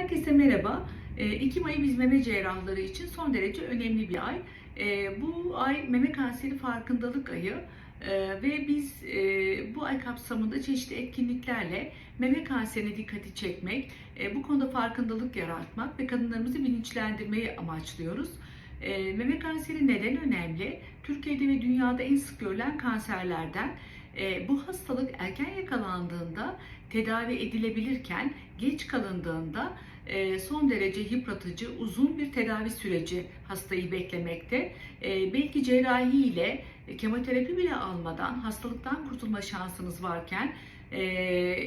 Herkese merhaba. Ee, Ekim ayı biz meme cerrahları için son derece önemli bir ay. Ee, Bu ay meme kanseri farkındalık ayı Ee, ve biz e, bu ay kapsamında çeşitli etkinliklerle meme kanserine dikkati çekmek, e, bu konuda farkındalık yaratmak ve kadınlarımızı bilinçlendirmeyi amaçlıyoruz. Meme kanseri neden önemli? Türkiye'de ve dünyada en sık görülen kanserlerden. Ee, Bu hastalık erken yakalandığında tedavi edilebilirken geç kalındığında e, son derece yıpratıcı, uzun bir tedavi süreci hastayı beklemekte. E, Belki cerrahi ile e, kemoterapi bile almadan hastalıktan kurtulma şansınız varken e,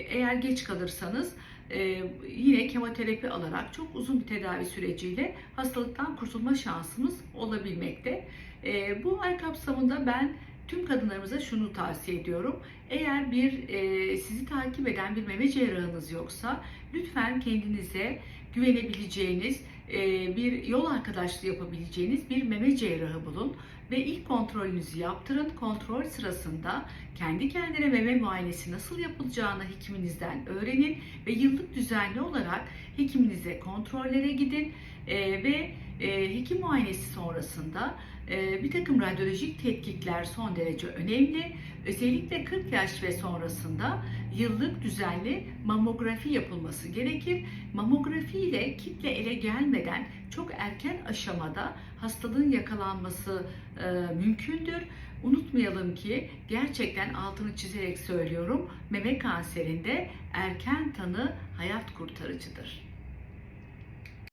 eğer geç kalırsanız e, yine kemoterapi alarak çok uzun bir tedavi süreciyle hastalıktan kurtulma şansımız olabilmekte. E, Bu ay kapsamında ben tüm kadınlarımıza şunu tavsiye ediyorum. Eğer bir e, sizi takip eden bir meme cerrahınız yoksa lütfen kendinize güvenebileceğiniz, e, bir yol arkadaşlığı yapabileceğiniz bir meme cerrahı bulun ve ilk kontrolünüzü yaptırın. Kontrol sırasında kendi kendine meme muayenesi nasıl yapılacağını hekiminizden öğrenin ve yıllık düzenli olarak hekiminize kontrollere gidin E, ve e, hekim muayenesi sonrasında e, bir takım radyolojik tetkikler son derece önemli. Özellikle 40 yaş ve sonrasında yıllık düzenli mamografi yapılması gerekir. Mamografi ile kitle ele gelmeden çok erken aşamada hastalığın yakalanması e, mümkündür. Unutmayalım ki gerçekten altını çizerek söylüyorum meme kanserinde erken tanı hayat kurtarıcıdır.